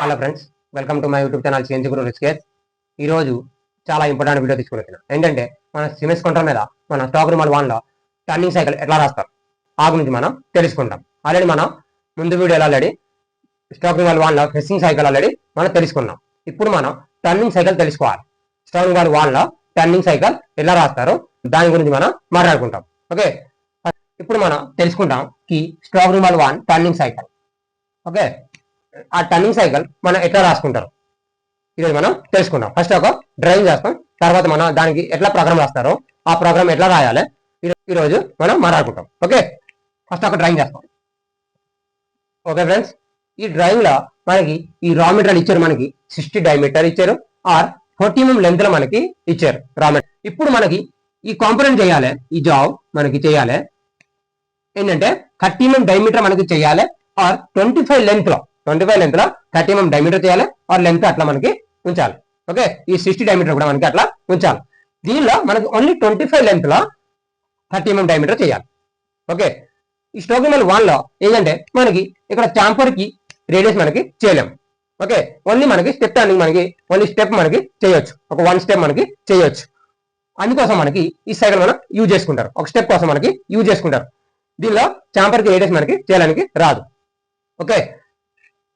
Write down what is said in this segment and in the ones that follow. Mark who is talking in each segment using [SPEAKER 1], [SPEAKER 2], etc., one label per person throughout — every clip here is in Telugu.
[SPEAKER 1] Hello friends welcome to my YouTube channel CNG guru రిస్కేస్ ఈరోజు చాలా ఇంపార్టెంట్ వీడియో తీసుకుని వచ్చిన ఏంటంటే మన సిమెస్ కౌంటర్ మీద మన స్టాక్ రూమాల్ వన్లో టర్నింగ్ సైకిల్ ఎట్లా రాస్తారు ఆ గురించి మనం తెలుసుకుంటాం. ఆల్రెడీ మనం ముందు వీడియోలో ఆల్రెడీ స్టాక్ రూమల్ వన్లో ఫెస్సింగ్ సైకిల్ ఆల్రెడీ మనం తెలుసుకున్నాం. ఇప్పుడు మనం టర్నింగ్ సైకిల్ తెలుసుకోవాలి. స్టాక్ రూమల్ వన్లో టర్నింగ్ సైకిల్ ఎలా రాస్తారు దాని గురించి మనం మాట్లాడుకుంటాం. ఓకే ఇప్పుడు మనం తెలుసుకుంటాం కి stock removal one turning cycle okay ఆ టర్నింగ్ సైకిల్ మనం ఎట్లా రాసుకుంటారు? ఈరోజు మనం తెలుసుకుందాం. ఫస్ట్ ఒక డ్రాయింగ్ చేస్తాం. తర్వాత మనం దానికి ఎట్లా ప్రోగ్రామ్ రాస్తారో ఆ ప్రోగ్రామ్ ఎట్లా రాయాలి? ఈరోజు మనం మాట్లాడుకుంటాం. ఓకే ఫస్ట్ ఒక డ్రాయింగ్ చేస్తాం. ఓకే ఫ్రెండ్స్ ఈ డ్రాయింగ్లో మనకి ఈ రా మెటీరియల్ ఇచ్చారు మనకి సిక్స్టీ డైమీటర్ ఇచ్చారు. ఆర్ ఫోర్టీ ఎంఎం లెంత్లో మనకి ఇచ్చారు రా మెటీరియల్ ఇప్పుడు మనకి ఈ కాంపోనెంట్ చేయాలి. ఈ జాబ్ మనకి చేయాలి. ఏంటంటే థర్టీ ఎంఎం డైమీటర్ మనకి చేయాలి. ఆర్ ట్వంటీ ఫైవ్ లెంత్లో ట్వంటీ ఫైవ్ లెంత్లో థర్టీ ఎంఎం డైమీటర్ చేయాలి. ఆ లెంత్ అట్లా మనకి ఉంచాలి. ఓకే ఈ సిక్స్టీ డైమీటర్ కూడా మనకి అట్లా ఉంచాలి. దీనిలో మనకి ఓన్లీ ట్వంటీ ఫైవ్ లెంత్లో థర్టీ ఎంఎం డైమీటర్ చేయాలి. ఓకే ఈ స్టోకిమల్ వన్లో ఏంటంటే మనకి ఇక్కడ చాంపర్కి రేడియస్ మనకి చేయలేం. ఓకే ఓన్లీ మనకి స్టెప్ టర్నింగ్ మనకి ఓన్లీ స్టెప్ మనకి చేయొచ్చు. ఒక వన్ స్టెప్ మనకి చేయొచ్చు. అందుకోసం మనకి ఈ సైకిల్ మనం యూజ్ చేసుకుంటారు. ఒక స్టెప్ కోసం మనకి యూజ్ చేసుకుంటారు. దీనిలో చాంపర్కి రేడియస్ మనకి చేయడానికి రాదు. ఓకే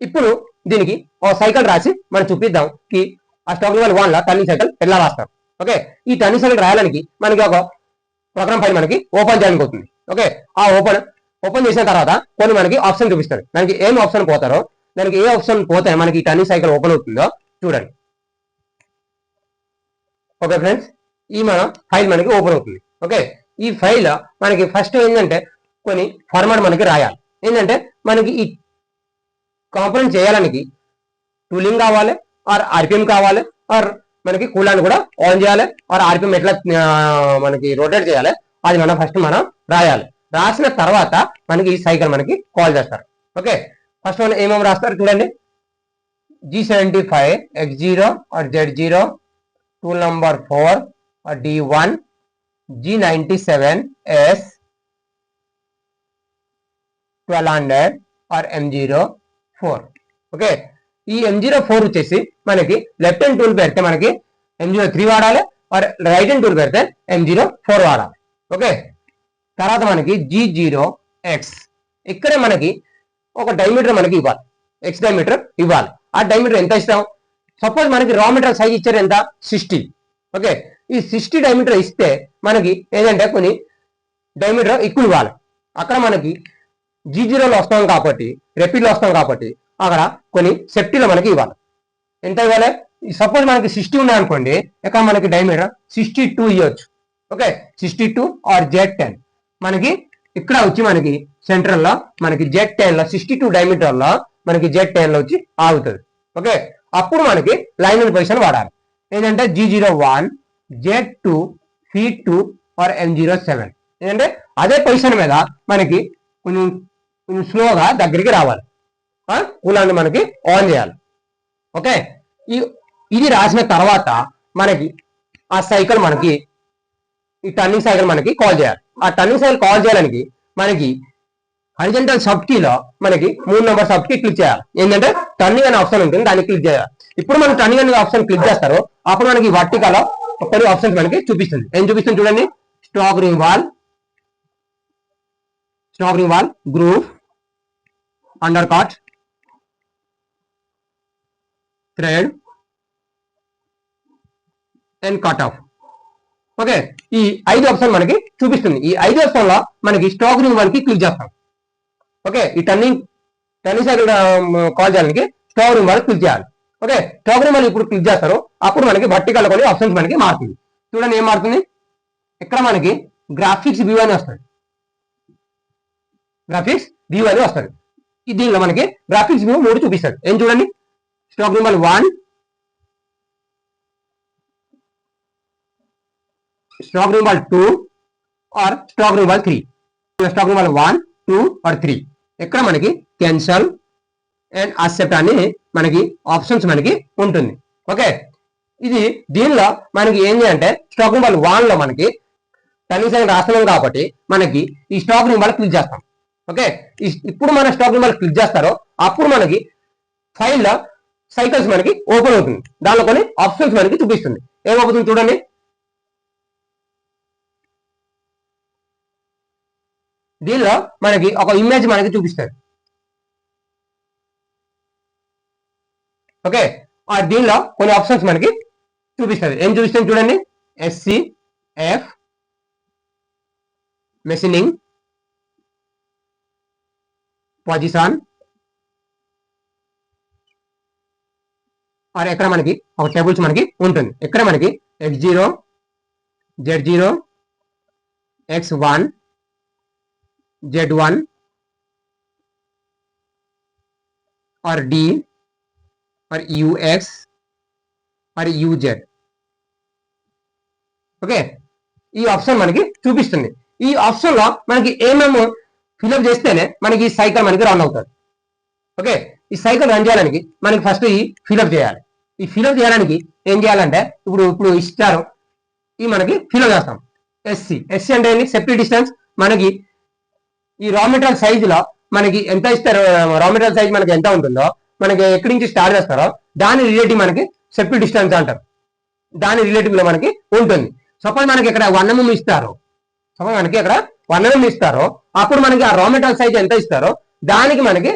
[SPEAKER 1] ఇప్పుడు దీనికి ఒక సైకిల్ రాసి మనం చూపిద్దాం కి ఆ స్టాక్ లెవెల్ వన్ లా టర్నింగ్ సైకిల్ ఎలా రాస్తారు ఓకే ఈ టర్నింగ్ సైకిల్ రాయడానికి మనకి ఒక ప్రోగ్రామ్ ఫైల్ మనకి ఓపెన్ చేయడానికి అవుతుంది ఓకే ఆ ఓపెన్ ఓపెన్ చేసిన తర్వాత కొన్ని మనకి ఆప్షన్ చూపిస్తారు దానికి ఏం ఆప్షన్ పోతారో దానికి ఏ ఆప్షన్ పోతే మనకి ఈ టర్నింగ్ సైకిల్ ఓపెన్ అవుతుందో చూడండి. ఓకే ఫ్రెండ్స్ ఈ మన ఫైల్ మనకి ఓపెన్ అవుతుంది. ఓకే ఈ ఫైల్ మనకి ఫస్ట్ ఏంటంటే కొన్ని ఫార్మాట్ మనకి రాయాలి. ఏంటంటే మనకి ఈ కాంపోనెంట్ చేయాలనికి టూలింగ్ కావాలి ఆర్ ఆర్పిఎం కావాలి ఆర్ మనకి కూలాన్ని కూడా ఆన్ చేయాలి ఆర్ ఆర్పిఎం ఎట్లా మనకి రొటేట్ చేయాలి అది మనం ఫస్ట్ మనం రాయాలి. రాసిన తర్వాత మనకి ఈ సైకిల్ మనకి కాల్ చేస్తారు. ఓకే ఫస్ట్ మనం ఏమేమి రాస్తారు చూడండి. G seventy five X zero or Z zero tool number four or D one G ninety seven S twelve hundred or M zero four okay ఈ ఎం జీరో ఫోర్ వచ్చేసి మనకి లెఫ్ట్ హ్యాండ్ టూల్ పెడితే మనకి ఎం జీరో త్రీ వాడాలి ఆర్ రైట్ హ్యాండ్ టూల్ పెడితే ఎం జీరో ఫోర్ వాడాలి. ఓకే తర్వాత మనకి జీ జీరో ఎక్స్ ఇక్కడే మనకి ఒక డైమీటర్ మనకి ఇవ్వాలి. ఎక్స్ డైమీటర్ ఇవ్వాలి. ఆ డైమీటర్ ఎంత ఇస్తాం? సపోజ్ మనకి రా మెటీరియల్ సైజ్ ఇచ్చారు ఎంత? సిక్స్టీ ఓకే ఈ సిక్స్టీ డైమీటర్ ఇస్తే మనకి ఏంటంటే కొన్ని డైమీటర్ ఎక్కువ ఇవ్వాలి. అక్కడ మనకి జీ జీరోలో వస్తాం కాబట్టి రెపిడ్లో వస్తాం కాబట్టి అక్కడ కొన్ని సెఫ్టీలు మనకి ఇవ్వాలి. ఎంత ఇవ్వాలి? సపోజ్ మనకి సిక్స్టీ ఉన్నాయి అనుకోండి ఇక్కడ మనకి డైమీటర్? సిక్స్టీ టూ ఇవ్వచ్చు. Okay? Sixty two or Z ten. మనకి ఇక్కడ వచ్చి మనకి సెంట్రల్లో మనకి జెడ్ టెన్లో సిక్స్టీ టూ డైమీటర్లో మనకి జెడ్ టెన్లో వచ్చి ఆగుతుంది. ఓకే? అప్పుడు మనకి లైన్ పొజిషన్ వాడాలి. ఏంటంటే G zero one Z two F two or M zero seven. ఏంటంటే అదే పొజిషన్ మీద మనకి కొంచెం కొంచెం స్లోగా దగ్గరికి రావాలి. కూలర్ని మనకి ఆన్ చేయాలి. ఓకే? ఈ ఇది రాసిన తర్వాత మనకి ఆ సైకిల్ మనకి ఈ టర్నింగ్ సైకిల్ మనకి కాల్ చేయాలి. ఆ టర్నింగ్ సైకిల్ కాల్ చేయడానికి మనకి హరిజెంటల్ సబ్ కీలో మనకి మూడు నెంబర్ సబ్ కీ క్లిక్ చేయాలి. ఏంటంటే టర్నింగ్ అనే ఆప్షన్ ఉంటుంది దాన్ని క్లిక్ చేయాలి. ఇప్పుడు మనం టర్నింగ్ అనే ఆప్షన్ క్లిక్ చేస్తారు అప్పుడు మనకి వర్టికలో కొన్ని ఆప్షన్స్ మనకి చూపిస్తుంది. ఏం చూపిస్తుంది చూడండి? Stock ring wall stock ring wall group undercut thread and cut off okay ఈ ఐదు ఆప్షన్ మనకి చూపిస్తుంది. ఈ ఐదు ఆప్షన్లో మనకి స్టాక్ రింగ్ వన్కి క్లిక్ చేస్తాం. ఓకే ఈ టర్నింగ్ టర్నింగ్ సైడ్ కాల్ చేయడానికి స్టాక్ రింగ్ వన్ క్లిక్ చేయాలి. ఓకే స్టాక్ రింగ్ వన్ ఇప్పుడు క్లిక్ చేస్తారు. అప్పుడు మనకి వర్టికల్ కొన్ని ఆప్షన్స్ మనకి మారుతుంది. చూడండి ఏం మారుతుంది? ఇక్కడ మనకి గ్రాఫిక్స్ వ్యూ అని వస్తుంది. గ్రాఫిక్స్ వ్యూ అని వస్తుంది. దీనిలో మనకి గ్రాఫిక్స్ వ్యూ మూడు చూపిస్తాడు. ఏం చూడండి? Stock number one stock number two or stock number three stock number one two or three ఇక్కడ మనకి క్యాన్సల్ అండ్ అసెప్ట్ అని మనకి ఆప్షన్స్ మనకి ఉంటుంది. ఓకే ఇది దీనిలో మనకి ఏంటి అంటే స్టాక్ నెంబర్ వన్లో మనకి కనీసం రాస్తున్నాం కాబట్టి మనకి ఈ స్టాక్ నెంబర్ క్లిక్ చేస్తాం. ఓకే? ఇప్పుడు మన స్టాక్ రింబల్ క్లిక్ చేస్తారో అప్పుడు మనకి ఫైల్ సైకిల్స్ మనకి ఓపెన్ అవుతుంది. దానిలో కొన్ని ఆప్షన్స్ మనకి చూపిస్తుంది. ఏమవుతుంది చూడండి. దీనిలో మనకి ఒక ఇమేజ్ మనకి చూపిస్తుంది ఓకే? ఆ దీనిలో కొన్ని ఆప్షన్స్ మనకి చూపిస్తుంది ఏం చూపిస్తుంది చూడండి? SC F machining position or ఎక్కడ మనకి? ఒక టేబుల్స్ మనకి ఉంటుంది. ఎక్కడ మనకి? X zero Z zero X one Z one or D or UX or UZ okay? ఈ ఆప్షన్ మనకి చూపిస్తుంది. ఈ ఆప్షన్లో మనకి ఏమేమో ఫిల్అప్ చేస్తేనే మనకి ఈ సైకిల్ మనకి రన్ అవుతుంది. ఓకే? ఈ సైకిల్ రన్ చేయడానికి మనకి ఫస్ట్ ఈ ఫిల్అప్ చేయాలి. ఈ ఫిల్అప్ చేయడానికి ఏం చేయాలంటే ఇప్పుడు ఇప్పుడు ఇస్తారు. ఈ మనకి ఫిల్అప్ చేస్తాం. ఎస్సి ఎస్సీ అంటే ఏంటి సెఫ్టీ డిస్టెన్స్ మనకి ఈ రా మెటీరియల్ సైజులో మనకి ఎంత ఇస్తారు? రా మెటీరియల్ సైజ్ మనకి ఎంత ఉంటుందో మనకి ఎక్కడి నుంచి స్టార్ట్ చేస్తారో దాని రిలేటివ్ మనకి సెఫ్టీ డిస్టెన్స్ అంటారు. దాని రిలేటివ్లో మనకి ఉంటుంది. సపోజ్ మనకి ఇక్కడ వన్ ఎంఎం ఇస్తారు. సపోజ్ మనకి ఇక్కడ వన్ ఎంఎం ఇస్తారో అప్పుడు మనకి ఆ రా మెటీరియల్ సైజ్ ఎంత ఇస్తారో దానికి మనకి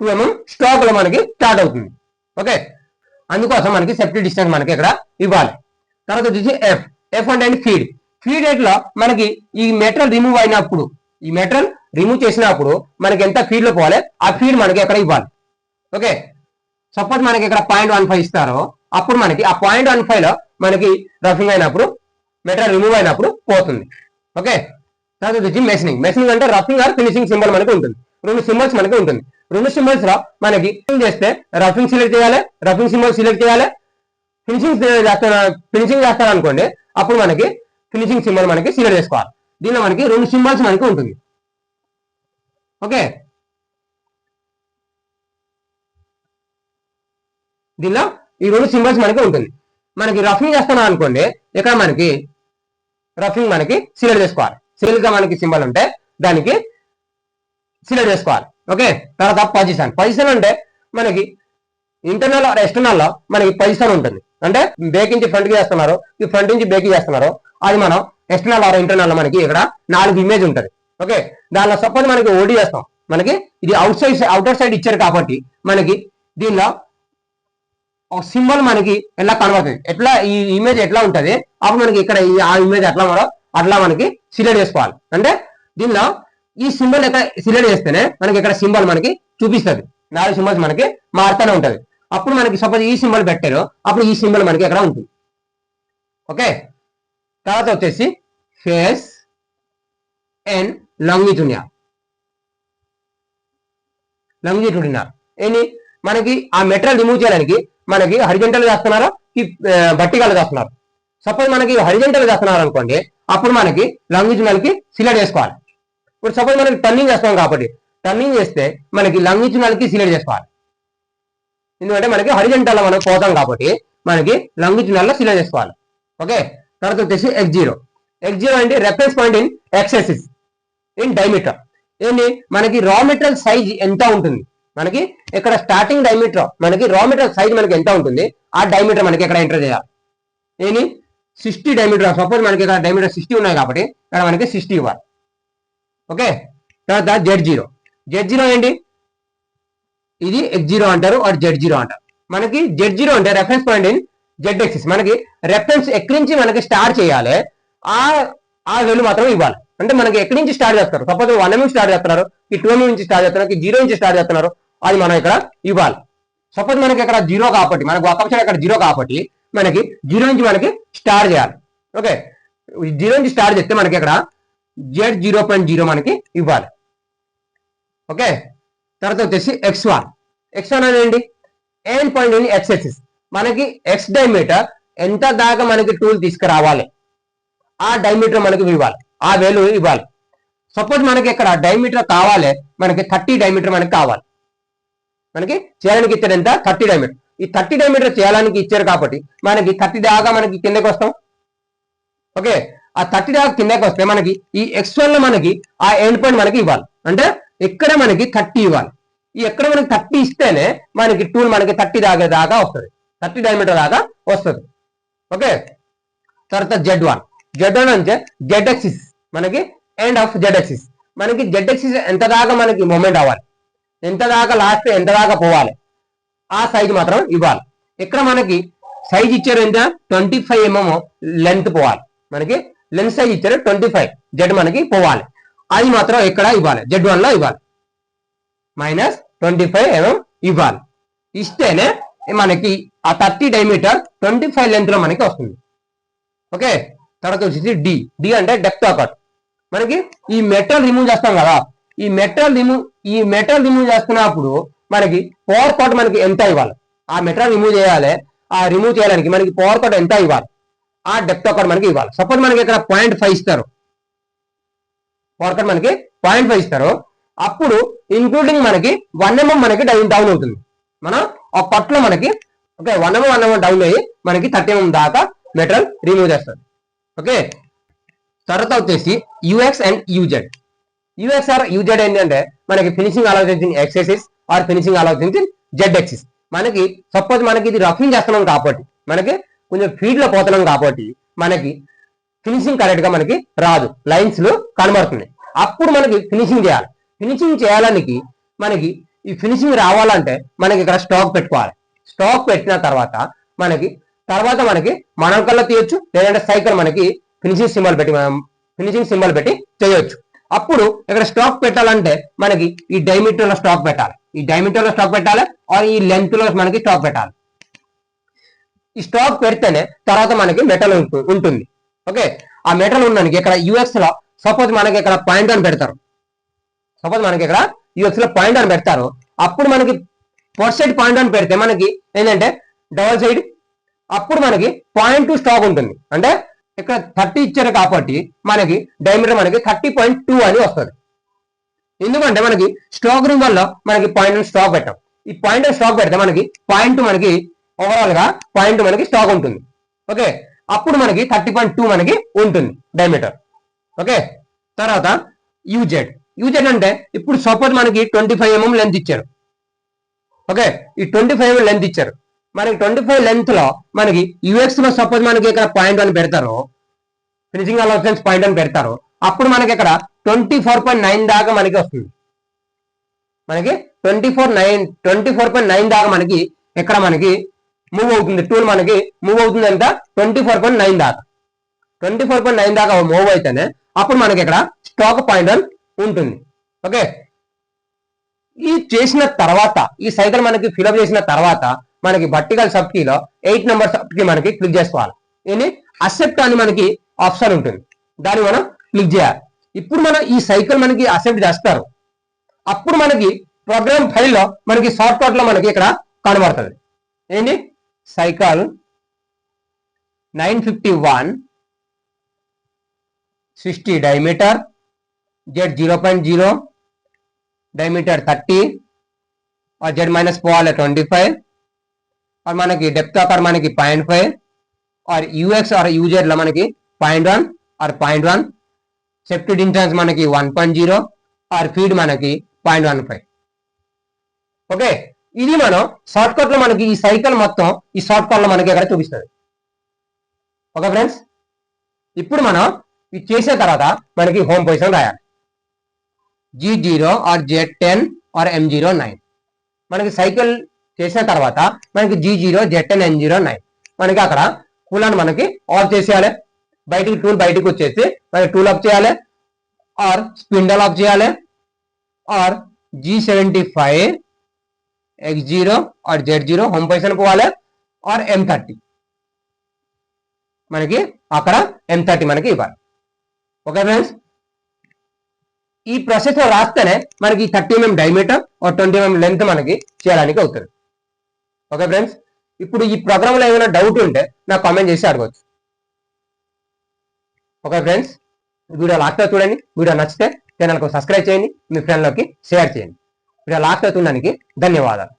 [SPEAKER 1] టూ ఎంఎం స్టాక్లో మనకి స్టార్ట్ అవుతుంది. ఓకే అందుకోసం మనకి సెఫ్టీ డిస్టెన్స్ మనకి ఇక్కడ ఇవ్వాలి. తర్వాత వచ్చేసి ఎఫ్ ఎఫ్ అంటే ఫీడ్ ఫీడ్ రేట్లో మనకి ఈ మెటీరియల్ రిమూవ్ అయినప్పుడు ఈ మెటీరియల్ రిమూవ్ చేసినప్పుడు మనకి ఎంత ఫీడ్లో పోవాలి? ఆ ఫీడ్ మనకి ఎక్కడ ఇవ్వాలి? ఓకే సపోజ్ మనకి ఇక్కడ పాయింట్ వన్ ఫైవ్ ఇస్తారో అప్పుడు మనకి ఆ పాయింట్ వన్ ఫైవ్లో మనకి రఫింగ్ అయినప్పుడు మెటీరియల్ రిమూవ్ అయినప్పుడు పోతుంది. ఓకే తర్వాత వచ్చి మెషినింగ్ మెషినింగ్ అంటే రఫింగ్ ఆర్ ఫినిషింగ్ సింబల్ మనకి ఉంటుంది. రెండు సింబల్స్ మనకి ఉంటుంది. రెండు సింబల్స్లో మనకి చేస్తే రఫింగ్ సెలెక్ట్ చేయాలి రఫింగ్ సింబల్ సెలెక్ట్ చేయాలి. ఫినిషింగ్ చేస్తాను ఫినిషింగ్ చేస్తాను అనుకోండి అప్పుడు మనకి ఫినిషింగ్ సింబల్ మనకి సెలెక్ట్ చేసుకోవాలి. దీనిలో మనకి రెండు సింబల్స్ మనకి ఉంటుంది. ఓకే దీనిలో ఈ రెండు సింబల్స్ మనకి ఉంటుంది. మనకి రఫింగ్ చేస్తున్నాం అనుకోండి ఇక్కడ మనకి రఫింగ్ మనకి సిలెక్ట్ చేసుకోవాలి. సిల్గా మనకి సింబల్ ఉంటే దానికి సిలెక్ట్ చేసుకోవాలి. ఓకే? తర్వాత పొజిషన్. పొజిషన్ అంటే మనకి ఇంటర్నల్ ఆర్ ఎక్స్టర్నల్లో మనకి పొజిషన్ ఉంటుంది. అంటే బేక్ నుంచి ఫ్రంట్కి చేస్తున్నారు ఈ ఫ్రంట్ నుంచి బేక్ చేస్తున్నారు. అది మనం ఎక్స్టర్నల్ ఆర్ ఇంటర్నల్లో మనకి ఇక్కడ నాలుగు ఇమేజ్ ఉంటుంది. ఓకే? దానిలో సపోజ్ మనకి ఓడి చేస్తాం. మనకి ఇది అవుట్ సైడ్ అవుటర్ సైడ్ ఇచ్చారు కాబట్టి మనకి దీనిలో ఒక సింబల్ మనకి ఎలా కనబడుతుంది ఎట్లా ఈ ఇమేజ్ ఎట్లా ఉంటుంది? అప్పుడు మనకి ఇక్కడ ఈ ఆ ఇమేజ్ ఎట్లా మనం అట్లా మనకి సిలెక్ట్ చేసుకోవాలి. అంటే దీనిలో ఈ సింబల్ ఎక్కడ సిలెక్ట్ చేస్తేనే మనకి ఇక్కడ సింబల్ మనకి చూపిస్తుంది. నాలుగు సింబల్స్ మనకి మారుతూనే ఉంటుంది. అప్పుడు మనకి సపోజ్ ఈ సింబల్ పెట్టారు అప్పుడు ఈ సింబల్ మనకి ఎక్కడ ఉంటుంది? ఓకే? తర్వాత వచ్చేసి ఫేస్ అండ్ లాంగిట్యూడియర్ లాంగిట్యూడినర్ ఏంటి? మనకి ఆ మెటీరియల్ రిమూవ్ చేయడానికి మనకి హరిజెంటల్ చేస్తున్నారు? బట్టికలు చేస్తున్నారు. సపోజ్ మనకి హరిజెంటల్ చేస్తున్నారు అనుకోండి అప్పుడు మనకి లాంగిట్యూడినల్కి సిలెక్ట్ చేసుకోవాలి. ఇప్పుడు సపోజ్ మనకి టర్నింగ్ చేస్తాం కాబట్టి టర్నింగ్ చేస్తే మనకి లాంగిట్యూడినల్కి సిలెక్ట్ చేసుకోవాలి. ఎందుకంటే మనకి హరిజెంటల్ మనం పోతాం కాబట్టి మనకి లాంగిట్యూడినల్లో సిలెక్ట్ చేసుకోవాలి. ఓకే? తర్వాత వచ్చేసి ఎక్స్ జీరో ఎక్స్ జీరో అంటే reference point in axis in diameter ఏంటి? మనకి రా మెటీరియల్ సైజ్ ఎంత ఉంటుంది? మనకి ఇక్కడ స్టార్టింగ్ డైమీటర్ మనకి రా మెటీరియల్ సైజ్ మనకి ఎంత ఉంటుంది? ఆ డైమీటర్ మనకి ఇక్కడ ఎంటర్ చేయాలి? ఏంటి? సిక్స్టీ డైమీటర్ సపోజ్ మనకి ఇక్కడ డైమీటర్ సిక్స్టీ ఉన్నాయి కాబట్టి ఇక్కడ మనకి సిక్స్టీ ఇవ్వాలి. ఓకే? తర్వాత జెడ్ జీరో జెడ్ జీరో ఏంటి? ఇది ఎక్స్ జీరో అంటారు ఆర్ జెడ్ జీరో అంటారు. మనకి జెడ్ జీరో అంటే reference point in Z axis మనకి రెఫరెన్స్ ఎక్కడి నుంచి మనకి స్టార్ట్ చేయాలి? ఆ ఆ వెలు మాత్రం ఇవ్వాలి. అంటే మనకి ఎక్కడి నుంచి స్టార్ట్ చేస్తారు సపోజ్ వన్ ఎంఎం స్టార్ట్ చేస్తున్నారు ఈ టూ ఎంఎం నుంచి స్టార్ట్ చేస్తున్నారు జీరో నుంచి స్టార్ట్ చేస్తున్నారు అది మనం ఇక్కడ ఇవ్వాలి. సపోజ్ మనకి ఇక్కడ జీరో కాబట్టి మనకు ఒక ఇక్కడ జీరో కాబట్టి మనకి జీరో నుంచి మనకి స్టార్ట్ చేయాలి. ఓకే జీరో నుంచి స్టార్ట్ చేస్తే మనకి అక్కడ జెడ్ జీరో పాయింట్ జీరో మనకి ఇవ్వాలి. ఓకే తర్వాత వచ్చేసి ఎక్స్ వన్ ఎక్స్ వన్ అనేది end point in X axis మనకి ఎక్స్ డైమీటర్ ఎంత దాకా మనకి టూల్ తీసుకురావాలి? ఆ డైమీటర్ మనకి ఇవ్వాలి. ఆ వేలు ఇవ్వాలి. సపోజ్ మనకి ఇక్కడ డైమీటర్ కావాలి మనకి థర్టీ డైమీటర్ మనకి కావాలి. మనకి చేయడానికి ఇచ్చారు ఎంత? థర్టీ డైమీటర్ ఈ థర్టీ డైమీటర్ చేయడానికి ఇచ్చారు కాబట్టి మనకి థర్టీ దాకా మనకి కిందకి వస్తాం. ఓకే? ఆ థర్టీ దాకా కిందకి వస్తే మనకి ఈ ఎక్స్ వన్లో మనకి ఆ ఎండ్ పాయింట్ మనకి ఇవ్వాలి. అంటే ఇక్కడ మనకి థర్టీ ఇవ్వాలి. ఈ ఎక్కడ మనకి థర్టీ ఇస్తేనే మనకి టూల్ మనకి థర్టీ దాకా దాకా వస్తుంది. థర్టీ డయామీటర్ దాకా వస్తుంది. ఓకే? తర్వాత జెడ్ వన్ జెడ్ వన్ అంటే జెడ్ ఎక్సిస్ మనకి ఎండ్ ఆఫ్ జెడ్ ఎక్సిస్ మనకి జెడ్ ఎక్సిస్ ఎంత దాకా మనకి మూమెంట్ అవ్వాలి? ఎంత దాకా లాస్ట్ ఎంత దాకా పోవాలి? ఆ సైజ్ మాత్రం ఇవ్వాలి. ఇక్కడ మనకి సైజ్ ఇచ్చారు ఎంత? ట్వంటీ ఫైవ్ ఎంఎం లెంత్ పోవాలి. మనకి లెంత్ సైజ్ ఇచ్చారు ట్వంటీ ఫైవ్ జెడ్ మనకి పోవాలి. అది మాత్రం ఇక్కడ ఇవ్వాలి? జెడ్ వన్లో ఇవ్వాలి. మైనస్ ట్వంటీ ఫైవ్ ఎంఎం ఇవ్వాలి. ఇస్తేనే మనకి ఆ థర్టీ డైమీటర్ ట్వంటీ ఫైవ్ లెంత్లో మనకి వస్తుంది. ఓకే తర్వాత వచ్చేసి డి డి అంటే డెప్త్ ఆకట్ మనకి ఈ మెటల్ రిమూవ్ చేస్తాం కదా. ఈ మెటల్ రిమూవ్ ఈ మెటల్ రిమూవ్ చేస్తున్నప్పుడు మనకి పవర్ కోట్ మనకి ఎంత ఇవ్వాలి? ఆ మెటీరియల్ రిమూవ్ చేయాలి ఆ రిమూవ్ చేయడానికి మనకి పవర్ కట్ ఎంత ఇవ్వాలి? ఆ డెప్త్ ఒకటి మనకి ఇవ్వాలి. సపోజ్ మనకి ఇక్కడ పాయింట్ ఫైవ్ ఇస్తారు. పవర్ కట్ మనకి పాయింట్ ఫైవ్ ఇస్తారు. అప్పుడు ఇంక్లూడింగ్ మనకి వన్ ఎంఎం mm మనకి డౌన్ డౌన్ అవుతుంది. మనం ఆ కట్లో మనకి okay one mm one mm down అయ్యి మనకి థర్టీ ఎంఎం mm దాకా మెటల్ రిమూవ్ చేస్తారు. ఓకే తర్వాత వచ్చేసి UX and UZ UX or UZ ఏంటంటే మనకి ఫినిషింగ్ ఆలోచించిన ఎక్సర్సైజ్ ఆర్ ఫినిషింగ్ ఆలోచించిన జెడ్ ఎక్సిస్. మనకి సపోజ్ మనకి ఇది రఫింగ్ చేస్తున్నాం కాబట్టి మనకి కొంచెం ఫీడ్లో పోతున్నాం కాబట్టి మనకి ఫినిషింగ్ కరెక్ట్గా మనకి రాదు. లైన్స్లో కనబడుతుంది అప్పుడు మనకి ఫినిషింగ్ చేయాలి. ఫినిషింగ్ చేయాలనికి మనకి ఈ ఫినిషింగ్ రావాలంటే మనకి ఇక్కడ స్టాక్ పెట్టుకోవాలి. స్టాక్ పెట్టిన తర్వాత మనకి తర్వాత మనకి మనం కల్లా తీయొచ్చు లేదంటే సైకిల్ మనకి ఫినిషింగ్ సింబల్ పెట్టి మనం ఫినిషింగ్ సింబల్ పెట్టి చేయొచ్చు. అప్పుడు ఇక్కడ స్టాక్ పెట్టాలంటే మనకి ఈ డైమీటర్లో స్టాక్ పెట్టాలి. ఈ డైమీటర్లో స్టాక్ పెట్టాలి? ఆర్ ఈ లెంత్లో మనకి స్టాక్ పెట్టాలి? ఈ స్టాక్ పెడితేనే తర్వాత మనకి మెటల్ ఉంటుంది. ఓకే ఆ మెటల్ ఉండడానికి ఇక్కడ యుఎక్స్లో సపోజ్ మనకి ఇక్కడ పాయింట్ అని పెడతారు. సపోజ్ మనకి ఇక్కడ యుఎక్స్లో పాయింట్ అని పెడతారు. అప్పుడు మనకి ఫోర్ సైడ్ పాయింట్ అని పెడితే మనకి ఏంటంటే డబల్ సైడ్ అప్పుడు మనకి పాయింట్ టూ స్టాక్ ఉంటుంది. అంటే ఇక్కడ థర్టీ ఇచ్చారు కాబట్టి మనకి డైమీటర్ మనకి థర్టీ పాయింట్ టూ అని వస్తుంది. ఎందుకంటే మనకి స్టాక్ రూమ్ వల్ల మనకి పాయింట్ స్టాక్ పెట్టాం. ఈ పాయింట్ స్టాక్ పెడితే మనకి పాయింట్ మనకి ఓవరాల్గా పాయింట్ మనకి స్టాక్ ఉంటుంది. ఓకే? అప్పుడు మనకి థర్టీ పాయింట్ టూ మనకి ఉంటుంది డైమీటర్ ఓకే? తర్వాత యూజెడ్ యూజెడ్ అంటే ఇప్పుడు సపోజ్ మనకి ట్వంటీ ఫైవ్ ఎంఎం లెంత్ ఇచ్చారు. ఓకే? ఈ ట్వంటీ ఫైవ్ లెంత్ ఇచ్చారు. మనకి ట్వంటీ ఫైవ్ లెంత్లో మనకి యుఎక్స్లో సపోజ్ మనకి ఇక్కడ పాయింట్ అని పెడతారు? ఫినిషింగ్ అలౌసెన్స్ పాయింట్ అని పెడతారు? అప్పుడు మనకి ఇక్కడ ట్వంటీ ఫోర్ పాయింట్ నైన్ దాకా మనకి వస్తుంది. మనకి twenty four nine twenty four point nine దాకా మనకి ఇక్కడ మనకి మూవ్ అవుతుంది? టూల్ మనకి మూవ్ అవుతుంది ఎంత? ట్వంటీ ఫోర్ పాయింట్ నైన్ దాకా. ట్వంటీ ఫోర్ పాయింట్ నైన్ దాకా మూవ్ అయితేనే అప్పుడు మనకి ఇక్కడ స్టాక్ పాయింట్ అని ఉంటుంది. ఓకే ఈ చేసిన తర్వాత ఈ సైకిల్ మనకి ఫిలప్ చేసిన తర్వాత మనకి వర్టికల్ సబ్ కీలో ఎయిట్ నెంబర్ సబ్ కీ మనకి క్లిక్ చేసుకోవాలి. ఇది అసెప్ట్ అని మనకి ఆప్షన్ ఉంటుంది. దాన్ని మనం క్లిక్ చేయాలి ఇప్పుడు మనం ఈ సైకిల్ మనకి అసెప్ట్ చేస్తారు అప్పుడు మనకి ప్రోగ్రామ్ ఫైల్లో మనకి షార్ట్ కట్ లో మనకి ఇక్కడ కనబడుతుంది ఏంటి cycle nine fifty one sixty diameter Z zero point zero diameter thirty और जेड माइनस పోవాలి ట్వంటీ ఫైవ్ और మనకి డెప్త్ ఆఫర్ మనకి పాయింట్ ఫైవ్ और యూఎక్స్ ఆర్ యూజెడ్ లో మనకి point one or point one safety distance మనకి one point zero or feed మనకి పాయింట్ వన్ ఫైవ్ ఓకే ఇది మనం షార్ట్ కట్లో మనకి ఈ సైకిల్ మొత్తం ఈ షార్ట్ కట్లో మనకి ఇక్కడ చూపిస్తుంది? ఓకే ఫ్రెండ్స్ ఇప్పుడు మనం ఇది చేసిన తర్వాత మనకి హోమ్ పొజిషన్ రాయాలి. G zero or Z ten or M zero nine మనకి సైకిల్ చేసిన తర్వాత మనకి G zero Z ten M zero nine మనకి అక్కడ కూలర్ మనకి ఆఫ్ చేసేయాలి. బయటికి టూల్ బయటికి వచ్చేసి మనకి టూల్ ఆఫ్ చేయాలి ఆర్ స్పిండల్ ఆఫ్ చేయాలి or G seventy five X zero or Z zero home position పోవాలి ఆర్ ఎం థర్టీ మనకి అక్కడ ఎం థర్టీ మనకి ఇవ్వాలి. ఓకే ఫ్రెండ్స్ ఈ ప్రాసెస్లో రాస్తేనే మనకి thirty mm diameter or twenty mm length మనకి చేయడానికి అవుతుంది. ఓకే ఫ్రెండ్స్ ఇప్పుడు ఈ ప్రోగ్రామ్లో ఏమైనా డౌట్ ఉంటే నాకు కామెంట్ చేసి అడగవచ్చు ఓకే ఫ్రెండ్స్ వీడియో లాస్ట్లో చూడండి. వీడియో నచ్చితే ఛానల్కు సబ్స్క్రైబ్ చేయండి. మీ ఫ్రెండ్లోకి షేర్ చేయండి. వీడియో లాస్ట్లో చూడడానికి ధన్యవాదాలు.